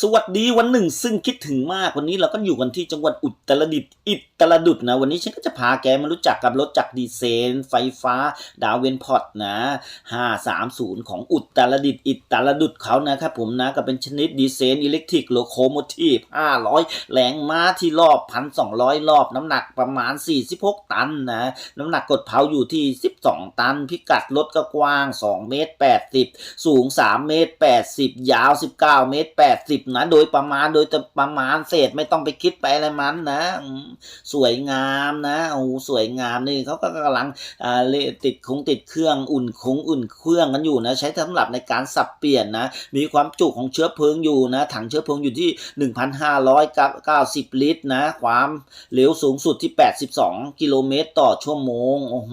สวัสดีวันหนึ่ง ซึ่งคิดถึงมากวันนี้เราก็อยู่กันที่จังหวัดอุตรดิตถ์อิตรดุษนะ วันนี้ฉันก็จะพาแกมารู้จักกับรถจักรดีเซลไฟฟ้า ดาวเวนพอตนะ530 ของอุตรดิตถ์อิตรดุษฐ์เขานะครับผมนะก็เป็นชนิดดีเซลอิเล็กทริกโลโคโมทีฟ500 แรงม้าที่รอบ 1,200 รอบ น้ำหนักประมาณ 46 ตันนะ น้ำหนักกดเผาอยู่ที่ 12 ตัน พิกัดรถก็กว้าง 2 เมตร 80 สูง 3 เมตร 80 ยาว 19 เมตร 80นะ โดยประมาณโดยประมาณเศษไม่ต้องไปคิดไปอะไรมันนะสวยงามนะโอ้สวยงามนี่เขาก็กำลังเลติดคงติดเครื่องอุ่นคงอุ่นเครื่องกันอยู่นะ ใช้สำหรับในการสับเปลี่ยนนะ มีความจุของเชื้อเพลิงอยู่นะ ถังเชื้อเพลิงอยู่ที่ 1,590 ลิตรนะ ความเร็วสูงสุดที่ 82 กิโลเมตรต่อชั่วโมงโอ้โห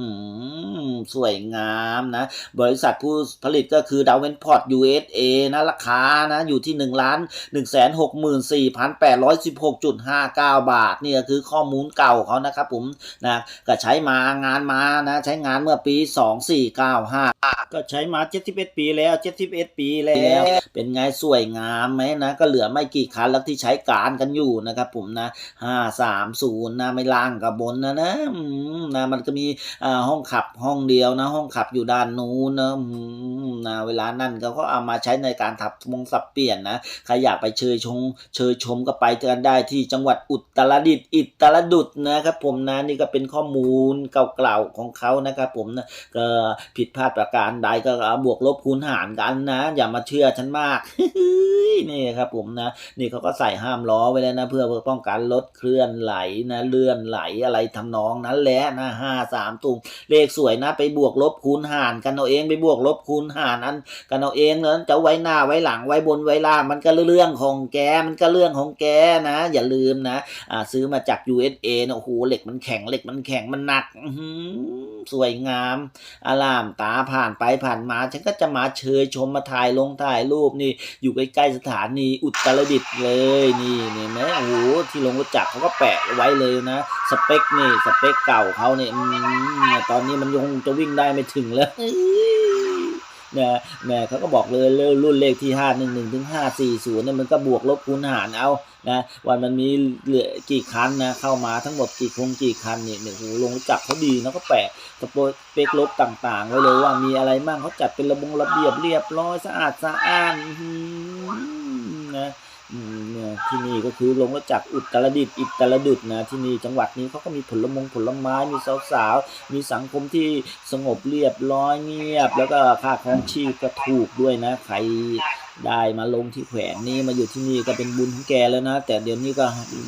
สวยงามนะ บริษัทผู้ผลิตก็คือดาวเวนพอร์ต USA นะ ราคานะ อยู่ที่1ล้าน164,816.59 บาทนี่ก็คือข้อมูลเก่าเขานะครับผมนะก็ใช้มางานมานะใช้งานเมื่อปี 2495 ก็ใช้มา71ปีแล้ว71ปีแล้ว เป็นไงสวยงามไหมนะก็เหลือไม่กี่คันแล้วที่ใช้การกันอยู่นะครับผมนะ530นย์นะไม่ล่างกับบนนะนะนะมันก็มีอ่าห้องขับห้องเดียวนะ ห้องขับอยู่ด้านนู้นนะนะเวลานั่นเขาก็เอามาใช้ในการทับมงสับเปลี่ยนนะใครอยากไปเชยชงเชยชมก็ไปกันได้ที่จังหวัดอุตรดิตถ์อิตรดุษนะครับผมนะนี่ก็เป็นข้อมูลเก่าๆของเขานะครับผมนะก็ผิดพลาดประการใดก็บวกลบคูณหารกันนะ อย่ามาเชื่อฉันมากนี่ครับผมนะ นี่เขาก็ใส่ห้ามล้อไว้แล้วนะ เพื่อป้องกันรถเคลื่อนไหลนะ เลื่อนไหลอะไรทำนองนั้นแหละนะห้าสามตุงเลขสวยนะ ไปบวกลบคูณหารกันเอาเองไปบวกลบคูณหารนั้นกันเอาเองเนอะจะไว้หน้าไว้หลังไว้บนไว้ล่างมันก็เรื่องของแกมันก็เรื่องของแกนะ อย่าลืมนะอ่าซื้อมาจาก USA นะโอ้โหเหล็กมันแข็งเหล็กมันแข็งมันหนักอืสวยงามอารามตาผ่านไปผ่านมา ฉันก็จะมาเชยชมมาถ่ายลงถ่ายรูปนี่ อยู่ใกล้ๆสถานีอุตรดิตถ์เลยนี่นี่ไหมโอ้โหที่ลงรถจักรเขาก็แปะไว้เลยนะ สเปคนี่สเปคเก่าเขาเนี่ยตอนนี้มันยังจะวิ่งได้ไม่ถึงแล้ว นะแม่เขาก็บอกเลยเรื่องรุ่นเลขที่ 511ถึง540เนี่ยมันก็บวกลบคูณหารเอานะวันมันมีเหลือกี่คันนะเข้ามาทั้งหมดกี่คงกี่คันเนี่ยเนี่ยโหลงจับเขาดีนะก็แปะสเปกลบต่างๆไว้เลยว่ามีอะไรบ้างเขาจัดเป็นระบงระเบียบเรียบร้อยสะอาดสะอ้านอื เนี่ยที่นี่ก็คือลงมาจากอุตรดิตถ์อิตรดุษนะที่นี่จังหวัดนี้เขาก็มีผลมงผลไม้มีสาวๆมีสังคมที่สงบเรียบร้อยเงียบ แล้วก็ค่าครองชีพก็ถูกด้วยนะใครได้มาลงที่แขวนนี้มาอยู่ที่นี่ก็เป็นบุญของแกแล้วนะ แต่เดี๋ยวนี้ก็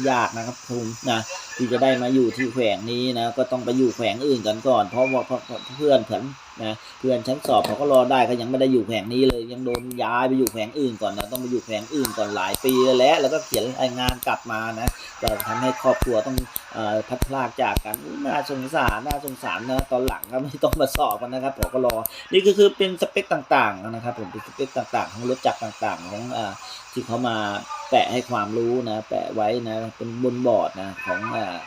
ยากนะครับผมนะที่จะได้มาอยู่ที่แขวงนี้นะ ก็ต้องไปอยู่แขวงอื่นกันก่อน เพราะว่าเพื่อนเพื่อนนะเพื่อนชั้นสอบเขาก็รอได้เขายังไม่ได้อยู่แขวงนี้เลย ยังโดนย้ายไปอยู่แขวงอื่นก่อนนะต้องไปอยู่แขวงอื่นก่อนหลายปีแล้วแล้วก็เขียนรายงานกลับมานะก็ทำให้ครอบครัวต้องอพัดพลากจากกันน่าสงสารน่าสงสารนะตอนหลังก็ไม่ต้องมาสอบกันนะครับผมก็รอนี่ก็คือเป็นสเปคต่างๆนะครับผมเป็นสเปคต่างๆของรถจักรต่างๆของอที่เขามา แปะให้ความรู้นะ แปะไว้นะ เป็นบนบอร์ดนะของ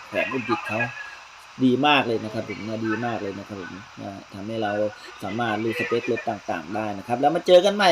แผงอุดิตเขาดีมากเลยนะครับผมนะดีมากเลยนะครับผมนะทำให้เราสามารถรู้สเปครถต่างๆ ได้นะครับ แล้วมาเจอกันใหม่